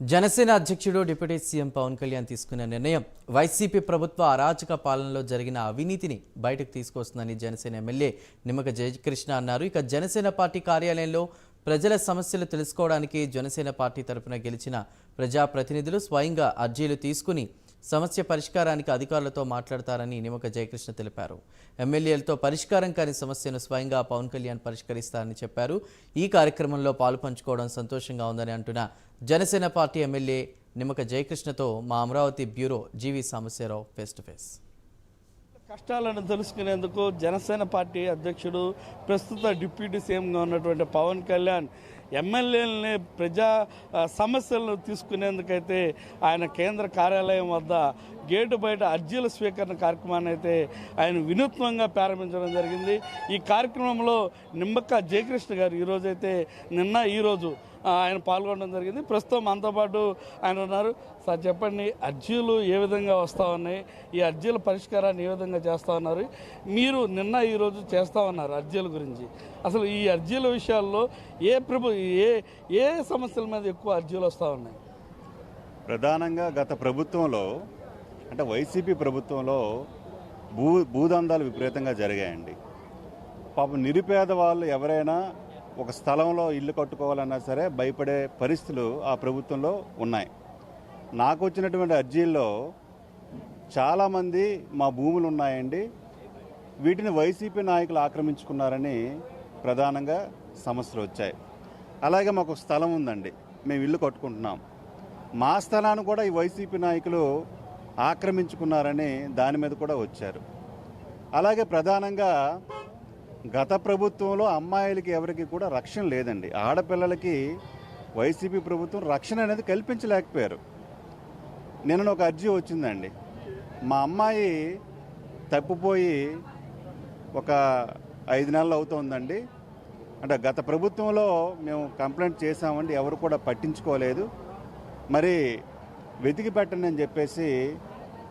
జనసేన అధ్యక్షుడు deputy CM Pawan Kalyan తీసుకున్న నిర్ణయం వైసీపీ ప్రభుత్వ అరాచక పాలనలో జరిగిన అవినీతిని బయటకు తీసుకొస్తుందని జనసేన ఎమ్మెల్యే నిమ్మక జయకృష్ణ అన్నారు. ఇక జనసేన పార్టీ కార్యాలయంలో ప్రజల సమస్యలు తెలుసుకోవడానికి జనసేన పార్టీ తరపున గెలిచిన ప్రజాప్రతినిధులు స్వయంగా అర్జీలు తీసుకుని సమస్య పరిష్కారానికి అధికారులతో మాట్లాడతారని నిమక జయకృష్ణ తెలిపారు. ఎమ్మెల్యేలతో పరిష్కారం కాని సమస్యను స్వయంగా పవన్ కళ్యాణ్ పరిష్కరిస్తారని చెప్పారు. ఈ కార్యక్రమంలో పాలు పంచుకోవడం సంతోషంగా ఉందని అంటున్న జనసేన పార్టీ ఎమ్మెల్యే నిమక జయకృష్ణతో మా Amaravati bureau G V Sambasiva Rao face to face. కష్టాలను తెలుసుకునేందుకు జనసేన పార్టీ అధ్యక్షుడు ప్రస్తుత డిప్యూటీ సీఎంగా ఉన్నటువంటి పవన్ కళ్యాణ్ ఎమ్మెల్యేలని ప్రజా సమస్యలను తీసుకునేందుకైతే ఆయన కేంద్ర కార్యాలయం వద్ద గేటు బయట అర్జీల స్వీకరణ కార్యక్రమాన్ని అయితే ఆయన వినూత్నంగా ప్రారంభించడం జరిగింది. ఈ కార్యక్రమంలో నిమ్మక్క జయకృష్ణ గారు ఈరోజైతే నిన్న ఈరోజు ఆయన పాల్గొనడం జరిగింది. ప్రస్తుతం మనతో పాటు ఆయన ఉన్నారు. సార్ చెప్పండి అర్జీలు ఏ విధంగా వస్తూ ఉన్నాయి? ఈ అర్జీల పరిష్కారాన్ని ఏ విధంగా చేస్తూ ఉన్నారు? మీరు నిన్న ఈరోజు చేస్తూ ఉన్నారు అర్జీల గురించి. అసలు ఈ అర్జీల విషయాల్లో ఏ ప్రభు ఏ ఏ సమస్యల మీద ఎక్కువ అర్జీలు వస్తూ ఉన్నాయి? ప్రధానంగా గత ప్రభుత్వంలో అంటే వైసీపీ ప్రభుత్వంలో భూ భూదందాలు విపరీతంగా జరిగాయండి. పాపం నిరుపేద వాళ్ళు ఎవరైనా ఒక స్థలంలో ఇల్లు కట్టుకోవాలన్నా సరే భయపడే పరిస్థితులు ఆ ప్రభుత్వంలో ఉన్నాయి. నాకు వచ్చినటువంటి అర్జీల్లో చాలామంది మా భూములు ఉన్నాయండి. వీటిని వైసీపీ నాయకులు ఆక్రమించుకున్నారని ప్రధానంగా సమస్యలు వచ్చాయి. అలాగే మాకు స్థలం ఉందండి. మేము ఇల్లు కట్టుకుంటున్నాం. మా స్థలాన్ని కూడా ఈ వైసీపీ నాయకులు ఆక్రమించుకున్నారని దాని మీద కూడా వచ్చారు. అలాగే ప్రధానంగా గత ప్రభుత్వంలో అమ్మాయిలకి ఎవరికి కూడా రక్షణ లేదండి. ఆడపిల్లలకి వైసీపీ ప్రభుత్వం రక్షణ అనేది కల్పించలేకపోయారు. నిన్న ఒక అర్జీ వచ్చిందండి. మా అమ్మాయి తప్పిపోయి ఒక ఐదు నెలలు అవుతోందండి. అంటే గత ప్రభుత్వంలో మేము కంప్లైంట్ చేసామండి ఎవరు కూడా పట్టించుకోలేదు. మరి వెతికి పెట్టండి అని చెప్పేసి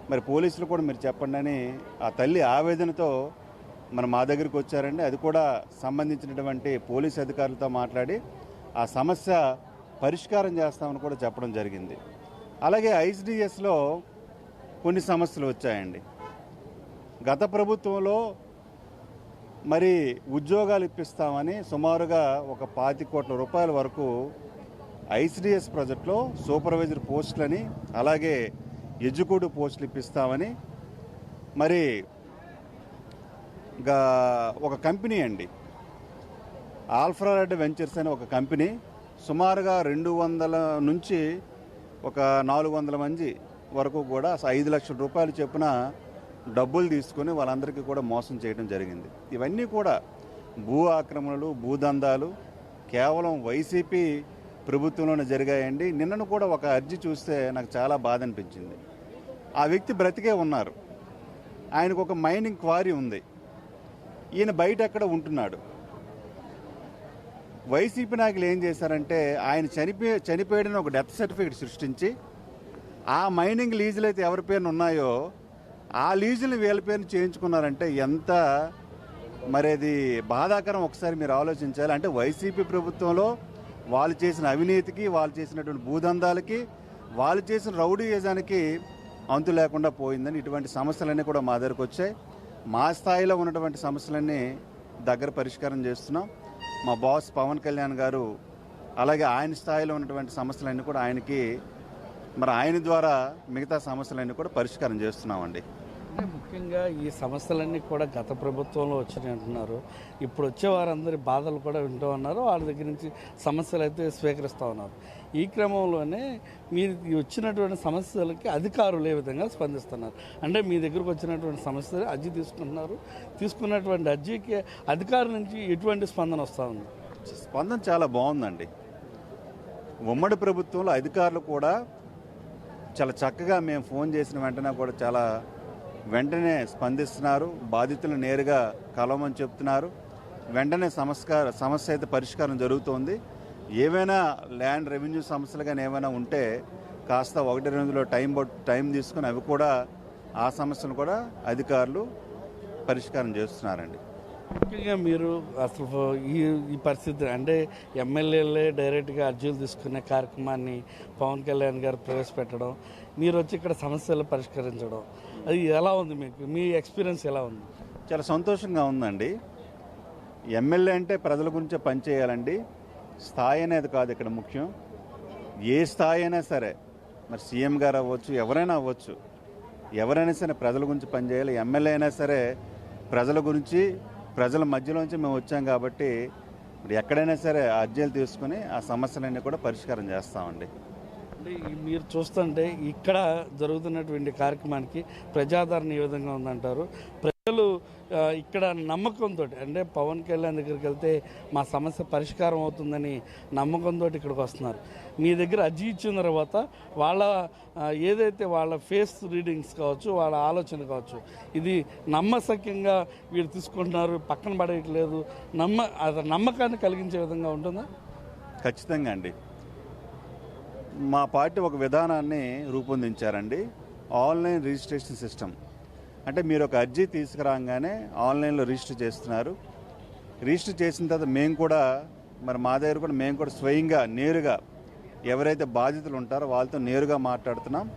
మరి పోలీసులు కూడా మీరు చెప్పండి అని ఆ తల్లి ఆవేదనతో మన మా దగ్గరికి వచ్చారండి. అది కూడా సంబంధించినటువంటి పోలీస్ అధికారులతో మాట్లాడి ఆ సమస్య పరిష్కారం చేస్తామని కూడా చెప్పడం జరిగింది. అలాగే ఐసిడిఎస్లో కొన్ని సమస్యలు వచ్చాయండి. గత ప్రభుత్వంలో మరి ఉద్యోగాలు ఇప్పిస్తామని సుమారుగా ఒక పాతి కోట్ల రూపాయల వరకు ఐసిడిఎస్ ప్రాజెక్టులో సూపర్వైజర్ పోస్టులని అలాగే ఎగ్జిక్యూటివ్ పోస్టులు ఇప్పిస్తామని మరి గా ఒక కంపెనీ అండి. ఆల్ఫ్రారెడ్ వెంచర్స్ అనే ఒక కంపెనీ సుమారుగా రెండు వందల నుంచి ఒక నాలుగు వందల మంది వరకు కూడా ఐదు లక్షల రూపాయలు చొప్పున డబ్బులు తీసుకొని వాళ్ళందరికీ కూడా మోసం చేయడం జరిగింది. ఇవన్నీ కూడా భూ ఆక్రమణలు భూదందాలు కేవలం వైసీపీ ప్రభుత్వంలోనే జరిగాయండి. నిన్నను కూడా ఒక అర్జీ చూస్తే నాకు చాలా బాధ అనిపించింది. ఆ వ్యక్తి బ్రతికే ఉన్నారు. ఆయనకు ఒక మైనింగ్ క్వారీ ఉంది. ఈయన బయట ఎక్కడ ఉంటున్నాడు? వైసీపీ నాయకులు ఏం చేశారంటే ఆయన చనిపోయి చనిపోయాడని ఒక డెత్ సర్టిఫికేట్ సృష్టించి ఆ మైనింగ్ లీజులు అయితే ఎవరి పేరున ఉన్నాయో ఆ లీజులు వీళ్ళ పేరును చేయించుకున్నారంటే ఎంత మరి అది బాధాకరం ఒకసారి మీరు ఆలోచించాలి. అంటే వైసీపీ ప్రభుత్వంలో వాళ్ళు చేసిన అవినీతికి వాళ్ళు చేసినటువంటి భూదందాలకి వాళ్ళు చేసిన రౌడీయజానికి అంతు లేకుండా పోయిందని ఇటువంటి సమస్యలన్నీ కూడా మా దగ్గరకు వచ్చాయి. మా స్థాయిలో ఉన్నటువంటి సమస్యలన్నీ దగ్గర పరిష్కారం చేస్తున్నాం. మా బాస్ పవన్ కళ్యాణ్ గారు అలాగే ఆయన స్థాయిలో ఉన్నటువంటి సమస్యలన్నీ కూడా ఆయనకి మరి ఆయన ద్వారా మిగతా సమస్యలన్నీ కూడా పరిష్కారం చేస్తున్నామండి. అంటే ముఖ్యంగా ఈ సమస్యలన్నీ కూడా గత ప్రభుత్వంలో వచ్చినాయి అంటున్నారు. ఇప్పుడు వచ్చే వారందరి బాధలు కూడా వింటూ ఉన్నారు. వాళ్ళ దగ్గర నుంచి సమస్యలు అయితే స్వీకరిస్తూ ఉన్నారు. ఈ క్రమంలోనే మీరు వచ్చినటువంటి సమస్యలకి అధికారులు ఏ విధంగా స్పందిస్తున్నారు? అంటే మీ దగ్గరకు వచ్చినటువంటి సమస్యలు అర్జీ తీసుకుంటున్నారు. తీసుకున్నటువంటి అర్జీకి అధికారుల నుంచి ఎటువంటి స్పందన వస్తూ ఉంది? స్పందన చాలా బాగుందండి. ఉమ్మడి ప్రభుత్వంలో అధికారులు కూడా చాలా చక్కగా మేము ఫోన్ చేసిన వెంటనే కూడా చాలా వెంటనే స్పందిస్తున్నారు బాధితులు నేరుగా కలవమని చెప్తున్నారు. వెంటనే సమస్కార సమస్య అయితే పరిష్కారం జరుగుతోంది. ఏవైనా ల్యాండ్ రెవెన్యూ సమస్యలు కానీ ఏమైనా ఉంటే కాస్త ఒకటి రెండులో టైం టైం తీసుకుని అవి కూడా ఆ సమస్యను కూడా అధికారులు పరిష్కారం చేస్తున్నారండి. ముఖ్యంగా మీరు అసలు ఈ ఈ పరిస్థితి అంటే ఎమ్మెల్యేలే డైరెక్ట్గా అర్జీలు తీసుకునే కార్యక్రమాన్ని పవన్ కళ్యాణ్ గారు ప్రవేశపెట్టడం మీరు వచ్చి ఇక్కడ సమస్యలు పరిష్కరించడం అది ఎలా ఉంది మీకు? మీ ఎక్స్పీరియన్స్ ఎలా ఉంది? చాలా సంతోషంగా ఉందండి. ఎమ్మెల్యే అంటే ప్రజల గురించే పనిచేయాలండి స్థాయి అనేది కాదు ఇక్కడ ముఖ్యం. ఏ స్థాయి అయినా సరే మరి సీఎం గారు అవ్వచ్చు ఎవరైనా అవ్వచ్చు ఎవరైనా సరే ప్రజల గురించి పనిచేయాలి ఎమ్మెల్యే అయినా సరే ప్రజల గురించి ప్రజల మధ్యలోంచి మేము వచ్చాం కాబట్టి ఎక్కడైనా సరే అర్జీలు తీసుకుని ఆ సమస్యలన్నీ కూడా పరిష్కారం చేస్తామండి. అంటే మీరు చూస్తుంటే ఇక్కడ జరుగుతున్నటువంటి కార్యక్రమానికి ప్రజాదరణ ఏ విధంగా ఉందంటారు? ప్రజలు ఇక్కడ నమ్మకంతో అంటే పవన్ కళ్యాణ్ దగ్గరికి వెళ్తే మా సమస్య పరిష్కారం అవుతుందని నమ్మకంతో ఇక్కడికి వస్తున్నారు. మీ దగ్గర అర్జీ ఇచ్చిన తర్వాత వాళ్ళ ఏదైతే వాళ్ళ ఫేస్ రీడింగ్స్ కావచ్చు వాళ్ళ ఆలోచన కావచ్చు ఇది నమ్మసక్యంగా వీళ్ళు తీసుకుంటున్నారు పక్కన పడేయట్లేదు నమ్మ అది నమ్మకాన్ని కలిగించే విధంగా ఉంటుందా? ఖచ్చితంగా అండి. మా పార్టీ ఒక విధానాన్ని రూపొందించారండి. Online registration system. అంటే మీరు ఒక అర్జీ తీసుకురాగానే ఆన్లైన్లో రిజిస్టర్ చేస్తున్నారు. రిజిస్టర్ చేసిన తర్వాత మేము కూడా మరి మా దగ్గర కూడా మేము కూడా స్వయంగా నేరుగా ఎవరైతే బాధితులు ఉంటారో వాళ్ళతో నేరుగా మాట్లాడుతున్నాం.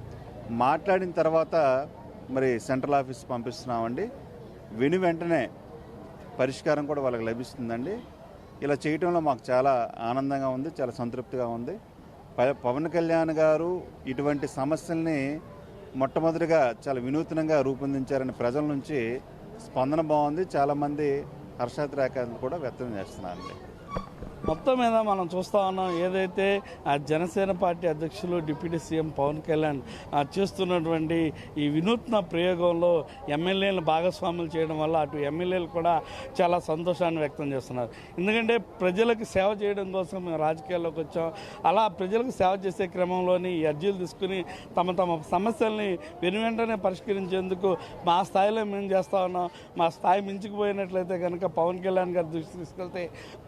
మాట్లాడిన తర్వాత మరి సెంట్రల్ ఆఫీస్ పంపిస్తున్నామండి. విని వెంటనే పరిష్కారం కూడా వాళ్ళకి లభిస్తుందండి. ఇలా చేయటంలో మాకు చాలా ఆనందంగా ఉంది చాలా సంతృప్తిగా ఉంది. పవన్ కళ్యాణ్ గారు ఇటువంటి సమస్యల్ని మొట్టమొదటిగా చాలా వినూత్నంగా రూపొందించారని ప్రజల నుంచి స్పందన బాగుంది. చాలామంది హర్షాతిరేకాలు కూడా వ్యక్తం చేస్తున్నారండి. మొత్తం మీద మనం చూస్తా ఉన్నాం ఏదైతే ఆ జనసేన పార్టీ అధ్యక్షులు డిప్యూటీ సీఎం పవన్ కళ్యాణ్ చేస్తున్నటువంటి ఈ వినూత్న ప్రయోగంలో ఎమ్మెల్యేలను భాగస్వాములు చేయడం వల్ల అటు ఎమ్మెల్యేలు కూడా చాలా సంతోషాన్ని వ్యక్తం చేస్తున్నారు. ఎందుకంటే ప్రజలకు సేవ చేయడం కోసం మేము రాజకీయాల్లోకి వచ్చాం. అలా ప్రజలకు సేవ చేసే క్రమంలోని ఈ అర్జీలు తీసుకుని తమ తమ సమస్యల్ని వెను వెంటనే పరిష్కరించేందుకు మా స్థాయిలో మేము చేస్తా ఉన్నాం. మా స్థాయి మించుకుపోయినట్లయితే కనుక పవన్ కళ్యాణ్ గారి దృష్టి తీసుకెళ్తే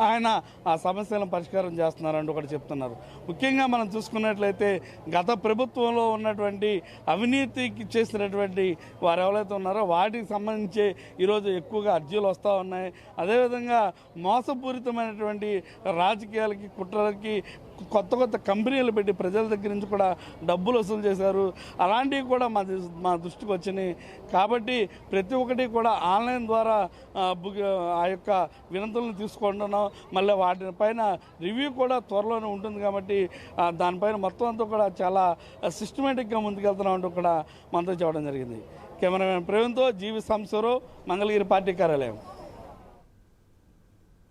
ఆయన ఆ సమస్యలను పరిష్కారం చేస్తున్నారంటూ ఒకటి చెప్తున్నారు. ముఖ్యంగా మనం చూసుకున్నట్లయితే గత ప్రభుత్వంలో ఉన్నటువంటి అవినీతికి చేసినటువంటి వారు ఎవరైతే ఉన్నారో వాటికి సంబంధించి ఈరోజు ఎక్కువగా అర్జీలు వస్తూ ఉన్నాయి. అదేవిధంగా మోసపూరితమైనటువంటి రాజకీయాలకి కుట్రలకి కొత్త కొత్త కంపెనీలు పెట్టి ప్రజల దగ్గర నుంచి కూడా డబ్బులు వసూలు చేశారు. అలాంటివి కూడా మా మా దృష్టికి వచ్చినాయి. కాబట్టి ప్రతి ఒక్కటి కూడా ఆన్లైన్ ద్వారా ఆ, బుక్ ఆ యొక్క వినతులను తీసుకుంటున్నాం. మళ్ళీ వాటిని దానిపైన రివ్యూ కూడా త్వరలోనే ఉంటుంది కాబట్టి దానిపైన మొత్తం అంతా కూడా చాలా సిస్టమేటిక్గా ముందుకెళ్తున్నామంటూ కూడా మనతో చెప్పడం జరిగింది. కెమెరామెన్ ప్రవీణ్తో జీవి సంసూరు మంగళగిరి పార్టీ కార్యాలయం.